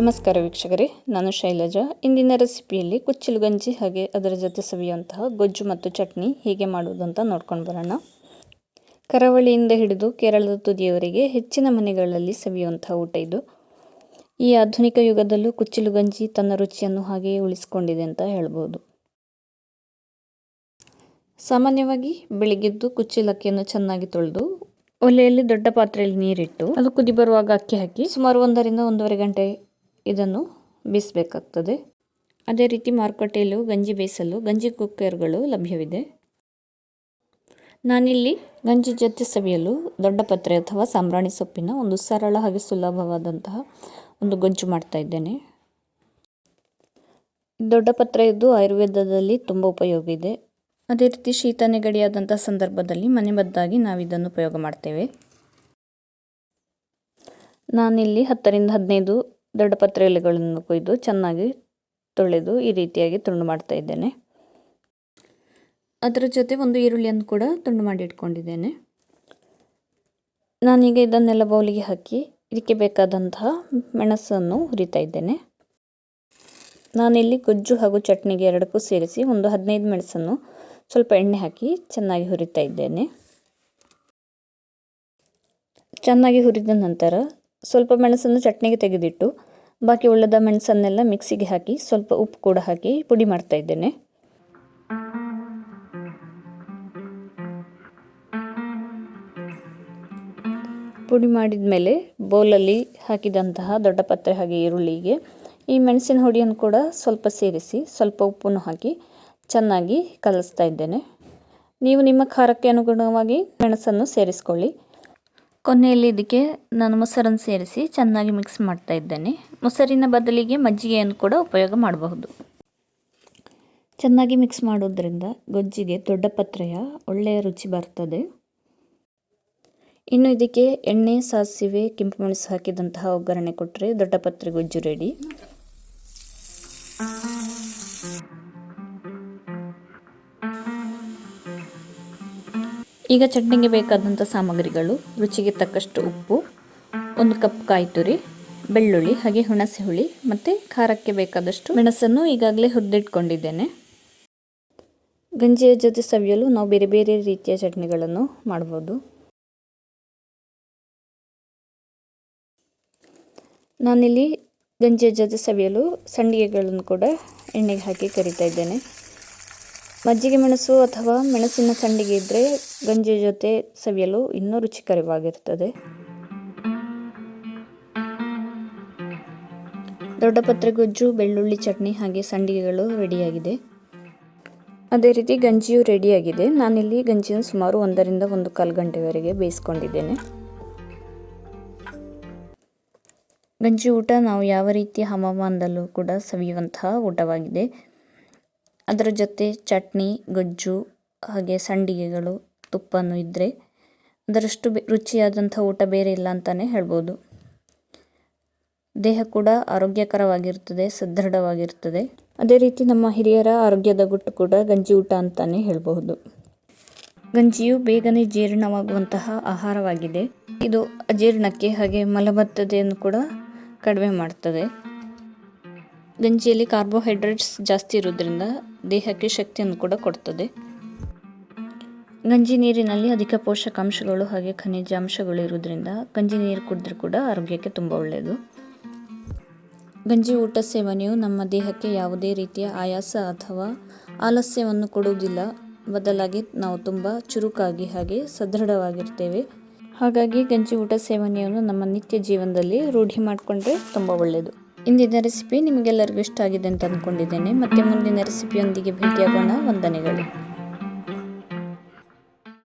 ನಮಸ್ಕಾರ ವೀಕ್ಷಕರೇ, ನಾನು ಶೈಲಜಾ. ಇಂದಿನ ರೆಸಿಪಿಯಲ್ಲಿ ಕುಚ್ಚಿಲು ಗಂಜಿ ಹಾಗೆ ಅದರ ಜೊತೆ ಸವಿಯುವಂತಹ ಗೊಜ್ಜು ಮತ್ತು ಚಟ್ನಿ ಹೇಗೆ ಮಾಡುವುದು ಅಂತ ನೋಡ್ಕೊಂಡು ಬರೋಣ. ಕರಾವಳಿಯಿಂದ ಹಿಡಿದು ಕೇರಳದ ತುದಿಯವರೆಗೆ ಹೆಚ್ಚಿನ ಮನೆಗಳಲ್ಲಿ ಸವಿಯುವಂತಹ ಊಟ ಇದು. ಈ ಆಧುನಿಕ ಯುಗದಲ್ಲೂ ಕುಚ್ಚಿಲು ಗಂಜಿ ತನ್ನ ರುಚಿಯನ್ನು ಹಾಗೆಯೇ ಉಳಿಸಿಕೊಂಡಿದೆ ಅಂತ ಹೇಳ್ಬೋದು. ಸಾಮಾನ್ಯವಾಗಿ ಬೆಳಿಗ್ಗೆದ್ದು ಕುಚ್ಚಲಕ್ಕಿಯನ್ನು ಚೆನ್ನಾಗಿ ತೊಳೆದು ಒಲೆಯಲ್ಲಿ ದೊಡ್ಡ ಪಾತ್ರೆಯಲ್ಲಿ ನೀರಿಟ್ಟು, ಅದು ಕುದಿ ಬರುವಾಗ ಅಕ್ಕಿ ಹಾಕಿ ಸುಮಾರು ಒಂದರಿಂದ ಒಂದೂವರೆ ಗಂಟೆ ಇದನ್ನು ಬೇಯಿಸಬೇಕಾಗ್ತದೆ. ಅದೇ ರೀತಿ ಮಾರುಕಟ್ಟೆಯಲ್ಲೂ ಗಂಜಿ ಬೇಯಿಸಲು, ಗಂಜಿ ಕುಕ್ಕರ್ಗಳು ಲಭ್ಯವಿದೆ. ನಾನಿಲ್ಲಿ ಗಂಜಿ ಜೊತೆ ಸವಿಯಲು ದೊಡ್ಡ ಪತ್ರೆ ಅಥವಾ ಸಾಂಬ್ರಾಣಿ ಸೊಪ್ಪಿನ ಒಂದು ಸರಳ ಹಾಗೆ ಸುಲಭವಾದಂತಹ ಒಂದು ಗೊಜ್ಜು ಮಾಡ್ತಾ ಇದ್ದೇನೆ. ದೊಡ್ಡ ಪತ್ರೆ ಇದ್ದು ಆಯುರ್ವೇದದಲ್ಲಿ ತುಂಬ ಉಪಯೋಗ ಇದೆ. ಅದೇ ರೀತಿ ಶೀತ ನೆಗಡಿಯಾದಂಥ ಸಂದರ್ಭದಲ್ಲಿ ಮನೆಮದ್ದಾಗಿ ನಾವು ಇದನ್ನು ಉಪಯೋಗ ಮಾಡ್ತೇವೆ. ನಾನಿಲ್ಲಿ ಹತ್ತರಿಂದ ಹದಿನೈದು ದೊಡ್ಡ ಪತ್ರೆ ಎಲೆಗಳನ್ನು ಕೊಯ್ದು ಚೆನ್ನಾಗಿ ತೊಳೆದು ಈ ರೀತಿಯಾಗಿ ತುಂಡು ಮಾಡ್ತಾ ಇದ್ದೇನೆ. ಅದರ ಜೊತೆ ಒಂದು ಈರುಳ್ಳಿಯನ್ನು ಕೂಡ ತುಂಡು ಮಾಡಿ ಇಟ್ಕೊಂಡಿದ್ದೇನೆ. ನಾನೀಗ ಇದನ್ನೆಲ್ಲ ಬೌಲಿಗೆ ಹಾಕಿ ಇದಕ್ಕೆ ಬೇಕಾದಂತಹ ಮೆಣಸನ್ನು ಹುರಿತಾ ಇದ್ದೇನೆ. ನಾನಿಲ್ಲಿ ಗೊಜ್ಜು ಹಾಗೂ ಚಟ್ನಿಗೆ ಎರಡಕ್ಕೂ ಸೇರಿಸಿ ಒಂದು ಹದಿನೈದು ಮೆಣಸನ್ನು ಸ್ವಲ್ಪ ಎಣ್ಣೆ ಹಾಕಿ ಚೆನ್ನಾಗಿ ಹುರಿತಾ ಇದ್ದೇನೆ. ಚೆನ್ನಾಗಿ ಹುರಿದ ನಂತರ ಸ್ವಲ್ಪ ಮೆಣಸನ್ನು ಚಟ್ನಿಗೆ ತೆಗೆದಿಟ್ಟು, ಬಾಕಿ ಉಳ್ಳದ ಮೆಣಸನ್ನೆಲ್ಲ ಮಿಕ್ಸಿಗೆ ಹಾಕಿ, ಸ್ವಲ್ಪ ಉಪ್ಪು ಕೂಡ ಹಾಕಿ ಪುಡಿ ಮಾಡ್ತಾ ಇದ್ದೇನೆ. ಪುಡಿ ಮಾಡಿದ ಮೇಲೆ ಬೌಲಲ್ಲಿ ಹಾಕಿದಂತಹ ದೊಡ್ಡ ಪತ್ರೆ ಹಾಗೆ ಈರುಳ್ಳಿಗೆ, ಈ ಮೆಣಸಿನ ಹುಡಿಯನ್ನು ಕೂಡ ಸ್ವಲ್ಪ ಸೇರಿಸಿ, ಸ್ವಲ್ಪ ಉಪ್ಪನ್ನು ಹಾಕಿ ಚೆನ್ನಾಗಿ ಕಲಿಸ್ತಾ ಇದ್ದೇನೆ. ನೀವು ನಿಮ್ಮ ಖಾರಕ್ಕೆ ಅನುಗುಣವಾಗಿ ಮೆಣಸನ್ನು ಸೇರಿಸ್ಕೊಳ್ಳಿ. ಕೊನೆಯಲ್ಲಿ ಇದಕ್ಕೆ ನಾನು ಮೊಸರನ್ನು ಸೇರಿಸಿ ಚೆನ್ನಾಗಿ ಮಿಕ್ಸ್ ಮಾಡ್ತಾ ಇದ್ದೇನೆ. ಮೊಸರಿನ ಬದಲಿಗೆ ಮಜ್ಜಿಗೆಯನ್ನು ಕೂಡ ಉಪಯೋಗ ಮಾಡಬಹುದು. ಚೆನ್ನಾಗಿ ಮಿಕ್ಸ್ ಮಾಡೋದ್ರಿಂದ ಗೊಜ್ಜಿಗೆ ದೊಡ್ಡ ಪತ್ರೆಯ ಒಳ್ಳೆಯ ರುಚಿ ಬರ್ತದೆ. ಇನ್ನು ಇದಕ್ಕೆ ಎಣ್ಣೆ, ಸಾಸಿವೆ, ಕೆಂಪು ಮೆಣಸು ಹಾಕಿದಂತಹ ಒಗ್ಗರಣೆ ಕೊಟ್ಟರೆ ದೊಡ್ಡ ಪತ್ರೆ ಗೊಜ್ಜು ರೆಡಿ ಈಗ ಚಟ್ನಿಗೆ ಬೇಕಾದಂಥ ಸಾಮಗ್ರಿಗಳು, ರುಚಿಗೆ ತಕ್ಕಷ್ಟು ಉಪ್ಪು, ಒಂದು ಕಪ್ ಕಾಯಿ ತುರಿ ಬೆಳ್ಳುಳ್ಳಿ, ಹಾಗೆ ಹುಣಸೆ ಹುಳಿ ಮತ್ತು ಖಾರಕ್ಕೆ ಬೇಕಾದಷ್ಟು ಮೆಣಸನ್ನು ಈಗಾಗಲೇ ಹುರಿದಿಟ್ಕೊಂಡಿದ್ದೇನೆ. ಗಂಜಿಯ ಜೊತೆ ಸವಿಯಲು ನಾವು ಬೇರೆ ಬೇರೆ ರೀತಿಯ ಚಟ್ನಿಗಳನ್ನು ಮಾಡ್ಬೋದು. ನಾನಿಲ್ಲಿ ಗಂಜಿಯ ಜೊತೆ ಸವಿಯಲು ಸಂಡಿಗೆಗಳನ್ನು ಕೂಡ ಎಣ್ಣೆಗೆ ಹಾಕಿ ಕರಿತಾ ಇದ್ದೇನೆ. ಮಜ್ಜಿಗೆ ಮೆಣಸು ಅಥವಾ ಮೆಣಸಿನ ಸಂಡಿಗೆ ಇದ್ದರೆ ಗಂಜಿ ಜೊತೆ ಸವಿಯಲು ಇನ್ನೂ ರುಚಿಕರವಾಗಿರ್ತದೆ. ದೊಡ್ಡ ಪತ್ರೆ ಗೊಜ್ಜು, ಬೆಳ್ಳುಳ್ಳಿ ಚಟ್ನಿ ಹಾಗೆ ಸಂಡಿಗೆಗಳು ರೆಡಿಯಾಗಿದೆ. ಅದೇ ರೀತಿ ಗಂಜಿಯು ರೆಡಿಯಾಗಿದೆ. ನಾನಿಲ್ಲಿ ಗಂಜಿಯನ್ನು ಸುಮಾರು ಒಂದರಿಂದ ಒಂದು ಕಾಲು ಗಂಟೆವರೆಗೆ ಬೇಯಿಸ್ಕೊಂಡಿದ್ದೇನೆ. ಗಂಜಿ ಊಟ ನಾವು ಯಾವ ರೀತಿಯ ಹವಾಮಾನದಲ್ಲೂ ಕೂಡ ಸವಿಯುವಂತಹ ಊಟವಾಗಿದೆ. ಅದರ ಜೊತೆ ಚಟ್ನಿ, ಗೊಜ್ಜು, ಹಾಗೆ ಸಂಡಿಗೆಗಳು, ತುಪ್ಪನೂ ಇದ್ದರೆ ಅದರಷ್ಟು ರುಚಿಯಾದಂಥ ಊಟ ಬೇರೆ ಇಲ್ಲ ಅಂತಲೇ ಹೇಳ್ಬೋದು. ದೇಹ ಕೂಡ ಆರೋಗ್ಯಕರವಾಗಿರ್ತದೆ, ಸದೃಢವಾಗಿರ್ತದೆ. ಅದೇ ರೀತಿ ನಮ್ಮ ಹಿರಿಯರ ಆರೋಗ್ಯದ ಗುಟ್ಟು ಕೂಡ ಗಂಜಿ ಊಟ ಅಂತಲೇ ಹೇಳಬಹುದು. ಗಂಜಿಯು ಬೇಗನೆ ಜೀರ್ಣವಾಗುವಂತಹ ಆಹಾರವಾಗಿದೆ. ಇದು ಅಜೀರ್ಣಕ್ಕೆ ಹಾಗೆ ಮಲಬದ್ಧತೆಯನ್ನು ಕೂಡ ಕಡಿಮೆ ಮಾಡ್ತದೆ. ಗಂಜಿಯಲ್ಲಿ ಕಾರ್ಬೋಹೈಡ್ರೇಟ್ಸ್ ಜಾಸ್ತಿ ಇರೋದ್ರಿಂದ ದೇಹಕ್ಕೆ ಶಕ್ತಿಯನ್ನು ಕೂಡ ಕೊಡ್ತದೆ. ಗಂಜಿ ನೀರಿನಲ್ಲಿ ಅಧಿಕ ಪೋಷಕಾಂಶಗಳು ಹಾಗೆ ಖನಿಜಾಂಶಗಳು ಇರೋದ್ರಿಂದ ಗಂಜಿ ನೀರು ಕುಡಿದ್ರೆ ಕೂಡ ಆರೋಗ್ಯಕ್ಕೆ ತುಂಬ ಒಳ್ಳೆಯದು ಗಂಜಿ ಊಟ ಸೇವನೆಯು ನಮ್ಮ ದೇಹಕ್ಕೆ ಯಾವುದೇ ರೀತಿಯ ಆಯಾಸ ಅಥವಾ ಆಲಸ್ಯವನ್ನು ಕೊಡುವುದಿಲ್ಲ. ಬದಲಾಗಿ ನಾವು ತುಂಬ ಚುರುಕಾಗಿ ಹಾಗೆ ಸದೃಢವಾಗಿರ್ತೇವೆ. ಹಾಗಾಗಿ ಗಂಜಿ ಊಟ ಸೇವನೆಯನ್ನು ನಮ್ಮ ನಿತ್ಯ ಜೀವನದಲ್ಲಿ ರೂಢಿ ಮಾಡಿಕೊಂಡ್ರೆ ತುಂಬ ಒಳ್ಳೆಯದು ಇಂದಿನ ರೆಸಿಪಿ ನಿಮಗೆಲ್ಲರಿಗೂ ಇಷ್ಟ ಆಗಿದೆ ಅಂತ ಅಂದ್ಕೊಂಡಿದ್ದೇನೆ ಮತ್ತೆ ಮುಂದಿನ ರೆಸಿಪಿಯೊಂದಿಗೆ ಭೇಟಿಯಾಗೋಣ. ವಂದನೆಗಳು.